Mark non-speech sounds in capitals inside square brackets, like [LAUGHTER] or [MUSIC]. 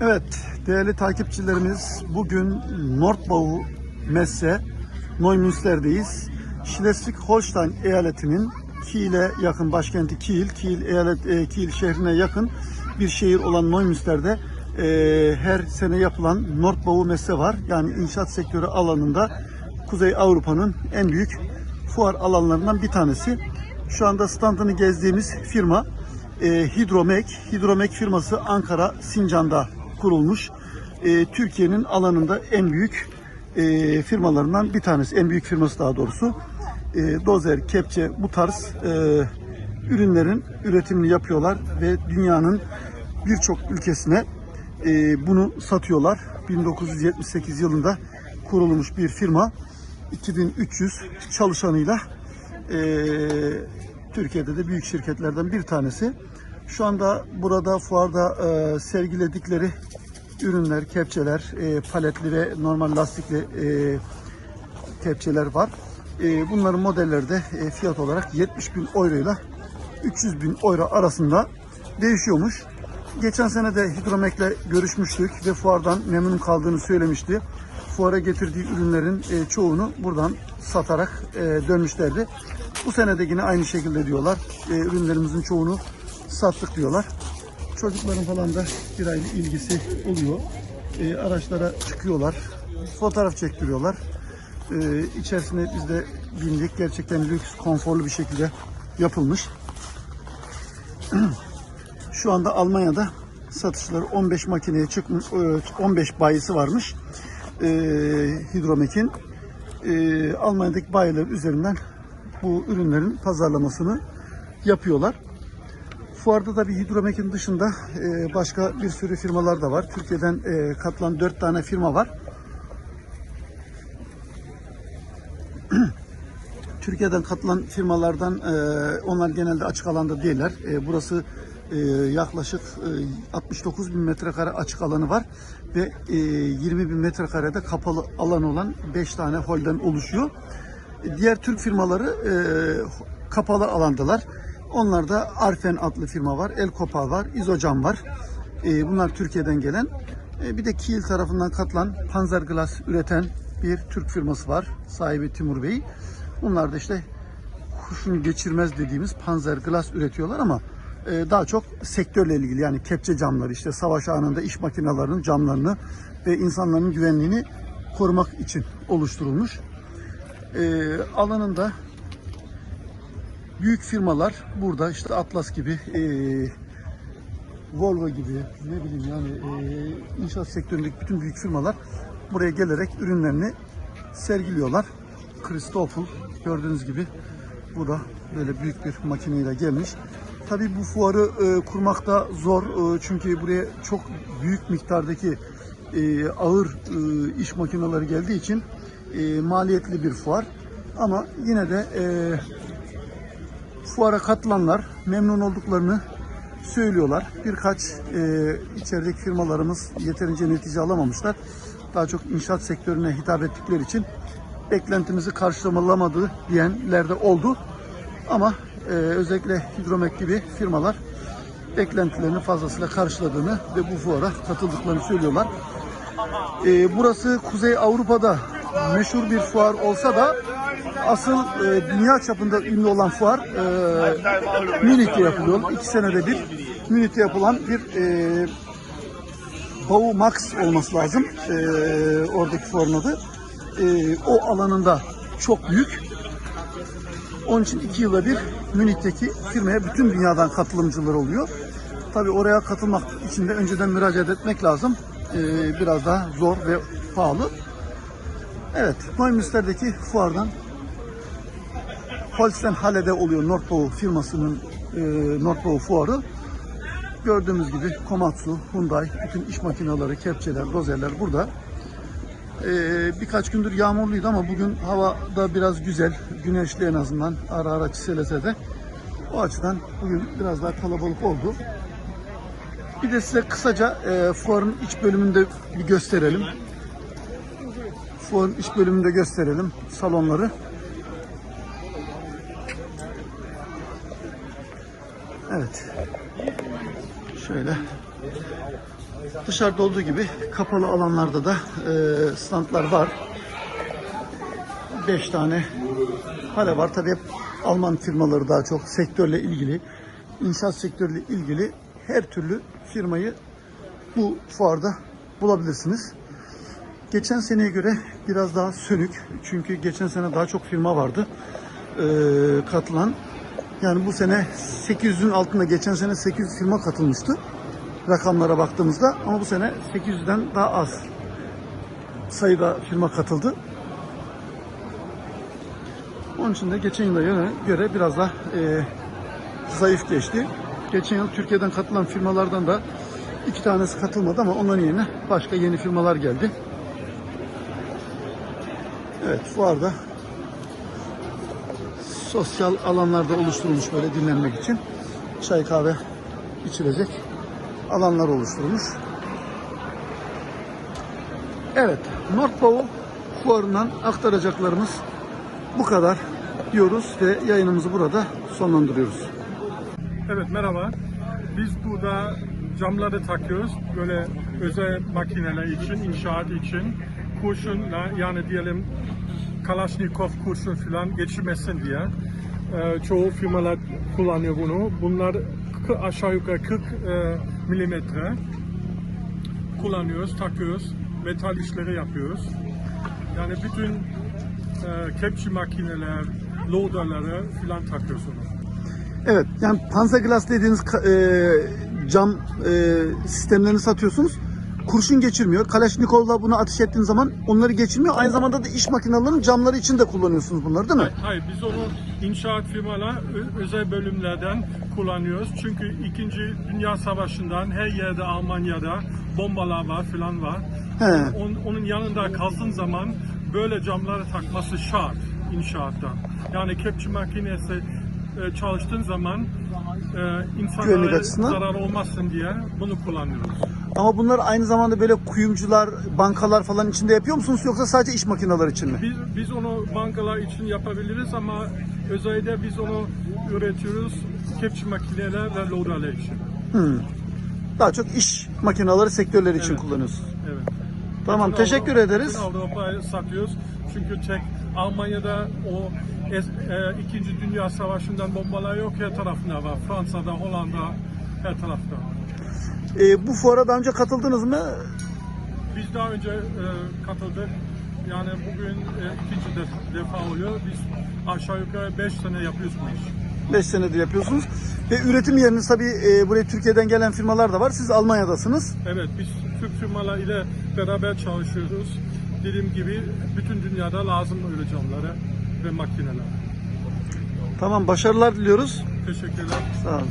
Evet, değerli takipçilerimiz bugün Nordbau Messe Neumünster'deyiz. Schleswig-Holstein eyaletinin Kiel'e yakın başkenti Kiel, Kiel eyalet e, Kiel şehrine yakın bir şehir olan Neumünster'de e, her sene yapılan Nordbau Messe var. Yani inşaat sektörü alanında Kuzey Avrupa'nın en büyük fuar alanlarından bir tanesi. Şu anda standını gezdiğimiz firma e, Hidromek. Hidromek firması Ankara Sincan'da kurulmuş. E, Türkiye'nin alanında en büyük e, firmalarından bir tanesi. En büyük firması daha doğrusu. E, dozer, kepçe bu tarz e, ürünlerin üretimini yapıyorlar ve dünyanın birçok ülkesine e, bunu satıyorlar. 1978 yılında kurulmuş bir firma. 2300 çalışanıyla e, Türkiye'de de büyük şirketlerden bir tanesi. Şu anda burada fuarda e, sergiledikleri ürünler, kepçeler, e, paletli ve normal lastikli e, kepçeler var. E, bunların modelleri de e, fiyat olarak 70 bin euro ile 300 bin euro arasında değişiyormuş. Geçen sene de Hidromek'le görüşmüştük ve fuardan memnun kaldığını söylemişti. Fuara getirdiği ürünlerin e, çoğunu buradan satarak e, dönmüşlerdi. Bu sene de yine aynı şekilde diyorlar. E, ürünlerimizin çoğunu sattık diyorlar. Çocukların falan da bir ayrı ilgisi oluyor. E, araçlara çıkıyorlar. Fotoğraf çektiriyorlar. E, içerisine biz de bindik. Gerçekten lüks, konforlu bir şekilde yapılmış. [CLEARS THROAT] Şu anda Almanya'da satışları 15 makineye çıkmış, e, 15 bayisi varmış. E, Hidromek'in e, Almanya'daki bayiler üzerinden bu ürünlerin pazarlamasını yapıyorlar. Fuarda da bir Hidromek'in dışında e, başka bir sürü firmalar da var. Türkiye'den e, katılan 4 tane firma var. [CLEARS THROAT] Türkiye'den katılan firmalardan e, onlar genelde açık alanda değiller. E, burası e, yaklaşık e, 69 bin metrekare açık alanı var ve e, 20 bin metrekarede kapalı alan olan 5 tane holden oluşuyor. E, Diğer Türk firmaları e, kapalı alandalar. Onlarda Arfen adlı firma var, El Kopal var, İzocam var. E, bunlar Türkiye'den gelen. E, bir de Kiel tarafından katılan Panzerglas üreten bir Türk firması var. Sahibi Timur Bey. Bunlar da işte kurşun geçirmez dediğimiz Panzerglas üretiyorlar ama e, daha çok sektörle ilgili yani kepçe camları işte savaş anında iş makinelerinin camlarını ve insanların güvenliğini korumak için oluşturulmuş. E, alanında büyük firmalar burada işte Atlas gibi e, Volvo gibi ne bileyim yani e, inşaat sektöründeki bütün büyük firmalar buraya gelerek ürünlerini sergiliyorlar. Christoffel gördüğünüz gibi bu da böyle büyük bir makineyle gelmiş. Tabii bu fuarı e, kurmak da zor e, çünkü buraya çok büyük miktardaki e, ağır e, iş makineleri geldiği için e, maliyetli bir fuar. Ama yine de e, fuara katılanlar memnun olduklarını söylüyorlar. Birkaç e, içerideki firmalarımız yeterince netice alamamışlar. Daha çok inşaat sektörüne hitap ettikleri için beklentimizi karşılamamadı diyenler de oldu. Ama e, özellikle Hidromek gibi firmalar beklentilerini fazlasıyla karşıladığını ve bu fuara katıldıklarını söylüyorlar. E, burası Kuzey Avrupa'da meşhur bir fuar olsa da asıl e, dünya çapında ünlü olan fuar e, Münih'te yapılıyor. İki senede bir Münih'te yapılan bir e, Bau Max olması lazım. E, oradaki fuarın adı. E, o alanında çok büyük. Onun için iki yılda bir Münih'teki firmaya bütün dünyadan katılımcılar oluyor. Tabi oraya katılmak için de önceden müracaat etmek lazım. E, biraz daha zor ve pahalı. Evet, Neumünster'deki fuardan Holsten Halle'de oluyor Nordbau firmasının e, Nordbau fuarı. Gördüğümüz gibi Komatsu, Hyundai, bütün iş makineleri, kepçeler, dozerler burada. E, birkaç gündür yağmurluydu ama bugün hava da biraz güzel. Güneşli en azından ara ara çiselese de. O açıdan bugün biraz daha kalabalık oldu. Bir de size kısaca e, fuarın iç bölümünde bir gösterelim. Fuarın iç bölümünde gösterelim salonları. Evet. Şöyle Dışarıda olduğu gibi kapalı alanlarda da e, standlar var. 5 tane hale var. Tabii hep Alman firmaları daha çok sektörle ilgili, inşaat sektörüyle ilgili her türlü firmayı bu fuarda bulabilirsiniz. Geçen seneye göre biraz daha sönük. Çünkü geçen sene daha çok firma vardı e, katılan. Yani bu sene 800'ün altında geçen sene 800 firma katılmıştı rakamlara baktığımızda ama bu sene 800'den daha az sayıda firma katıldı. Onun için de geçen yıla göre, biraz daha e, zayıf geçti. Geçen yıl Türkiye'den katılan firmalardan da iki tanesi katılmadı ama onların yerine başka yeni firmalar geldi. Evet fuarda sosyal alanlarda oluşturulmuş böyle dinlenmek için çay kahve içilecek alanlar oluşturulmuş. Evet, Nordbau fuarından aktaracaklarımız bu kadar diyoruz ve yayınımızı burada sonlandırıyoruz. Evet merhaba. Biz burada camları takıyoruz. Böyle özel makineler için, inşaat için. Kurşunla yani diyelim Kalashnikov kurşun falan geçirmesin diye. Ee, çoğu firmalar kullanıyor bunu. Bunlar aşağı yukarı 40 e, milimetre kullanıyoruz, takıyoruz. Metal işleri yapıyoruz. Yani bütün e, kepçe makineler, loaderları falan takıyoruz onu. Evet, yani Panzerglas dediğiniz e, cam e, sistemlerini satıyorsunuz. Kurşun geçirmiyor. Kalashnikov'la bunu ateş ettiğiniz zaman onları geçirmiyor. Aynı zamanda da iş makinelerinin camları için de kullanıyorsunuz bunları değil mi? Hayır, biz onu inşaat firmalar özel bölümlerden kullanıyoruz. Çünkü 2. Dünya Savaşı'ndan her yerde Almanya'da bombalar var falan var. He. On- onun yanında kaldığın zaman böyle camları takması şart inşaatta. Yani kepçe makinesi e, çalıştığın zaman e, insanlara zarar olmasın diye bunu kullanıyoruz. Ama bunlar aynı zamanda böyle kuyumcular, bankalar falan içinde yapıyor musunuz yoksa sadece iş makineleri için mi? Biz, biz onu bankalar için yapabiliriz ama özellikle biz onu üretiyoruz kepçe makineler ve loaderler için. Daha çok iş makineleri sektörleri için Evet. kullanıyorsunuz. Evet. Tamam, Bütün teşekkür Avrupa- ederiz. bütün Avrupa'ya satıyoruz. Çünkü tek Almanya'da o es- e, İkinci Dünya Savaşı'ndan bombalar yok her tarafında var. Fransa'da, Hollanda her tarafta. E, bu fuara daha önce katıldınız mı? Biz daha önce e, katıldık. Yani bugün e, ikinci def- defa oluyor. Biz aşağı yukarı 5 sene yapıyoruz bu işi. 5 senedir yapıyorsunuz. Ve üretim yeriniz tabii e, buraya Türkiye'den gelen firmalar da var. Siz Almanya'dasınız. Evet, biz Türk firmalar ile beraber çalışıyoruz. Dediğim gibi bütün dünyada lazım öyle camları ve makineler. Tamam başarılar diliyoruz. Teşekkürler. Sağ olun.